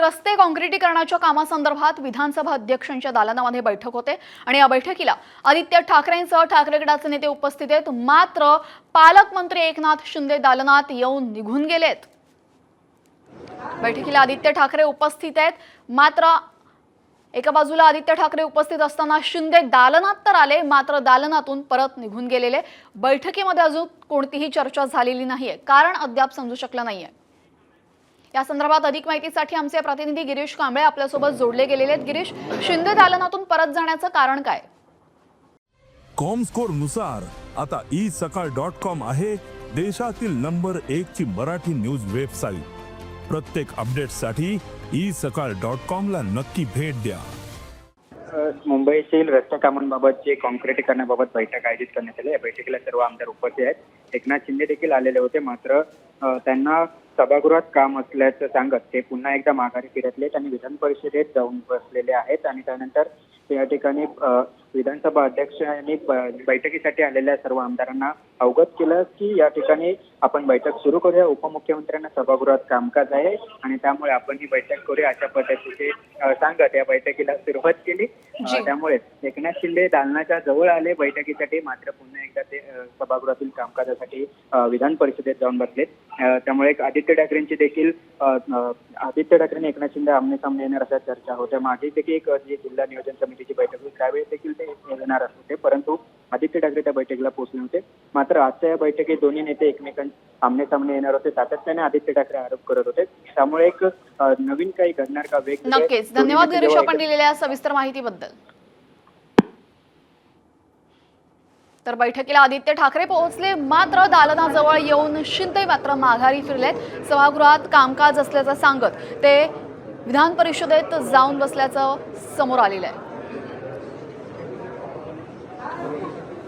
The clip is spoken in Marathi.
रस्ते काँक्रिटीकरणाच्या कामासंदर्भात विधानसभा अध्यक्षांच्या दालनामध्ये बैठक होते. आणि या बैठकीला आदित्य ठाकरेंसह ठाकरे गटाचे नेते उपस्थित आहेत. मात्र पालकमंत्री एकनाथ शिंदे दालनात येऊन निघून गेलेत. बैठकीला आदित्य ठाकरे उपस्थित आहेत. मात्र एका बाजूला आदित्य ठाकरे उपस्थित असताना शिंदे दालनात तर आले मात्र दालनातून परत निघून गेलेले. बैठकीमध्ये अजून कोणतीही चर्चा झालेली नाहीये. कारण अद्याप समजू शकलं नाहीये. या संदर्भात अधिक माहितीसाठी आमचे प्रतिनिधी गिरीश कांबळे आपल्यासोबत जोडले गेलेले आहेत. गिरीश शिंदे दालनातून परत जाण्याचं कारण काय? कॉमस्कोरनुसार आता ई सकाळ डॉट कॉम आहे देशातील नंबर एक ची मराठी न्यूज वेबसाईट. प्रत्येक अपडेटसाठी ई सकाळ डॉट कॉम ला नक्की भेट द्या. मुंबईतील रस्ते कामांबाबतची काँक्रिटीकरणाबाबत बैठक आयोजित करण्यात आली या बैठकीला सर्व आमदार उपस्थित आहेत. एकनाथ शिंदे देखील आलेले होते मात्र त्यांना सभागृहात काम असल्याचं सांगत ते पुन्हा एकदा माघारी फिरतले. आणि विधान परिषदेत जाऊन बसलेले आहेत आणि त्यानंतर या ठिकाणी विधानसभा अध्यक्षांनी बैठकीसाठी आलेल्या सर्व आमदारांना अवगत केलं की या ठिकाणी आपण बैठक सुरू करूया. उपमुख्यमंत्र्यांना सभागृहात कामकाज आहे आणि त्यामुळे आपण ही बैठक करूया अशा पद्धतीचे सांगत या बैठकीला सुरुवात केली. त्यामुळे एकनाथ शिंदे दालनाच्या जवळ आले. बैठकीसाठी मात्र पुन्हा एकदा ते सभागृहातील कामकाजासाठी विधान परिषदेत जाऊन बसलेत. अ, त्यामुळे एक आदित्य ठाकरेंची देखील आदित्य ठाकरे आणि एकनाथ शिंदे आमने सामने येणार अशा चर्चा होत्या. मागे देखील एक जिल्हा नियोजन समितीची बैठक होती त्यावेळी देखील ते येणार होते. परंतु आदित्य ठाकरे त्या बैठकीला पोहोचले होते. मात्र आजच्या या बैठकीत दोन्ही नेते एकमेकांना आमने सामने येणार होते. सातत्याने आदित्य ठाकरे आरोप करत होते. त्यामुळे एक नवीन काही घडणार का? वेगवेगळे नक्कीच. धन्यवाद गिरीश आपण दिलेल्या सविस्तर माहितीबद्दल. तर बैठकीला आदित्य ठाकरे पोहोचले. मात्र दालनाजवळ येऊन शिंदे मात्र माघारी फिरलेत. सभागृहात कामकाज असल्याचं सांगत ते विधान परिषदेत जाऊन बसल्याचं समोर आलेलं आहे.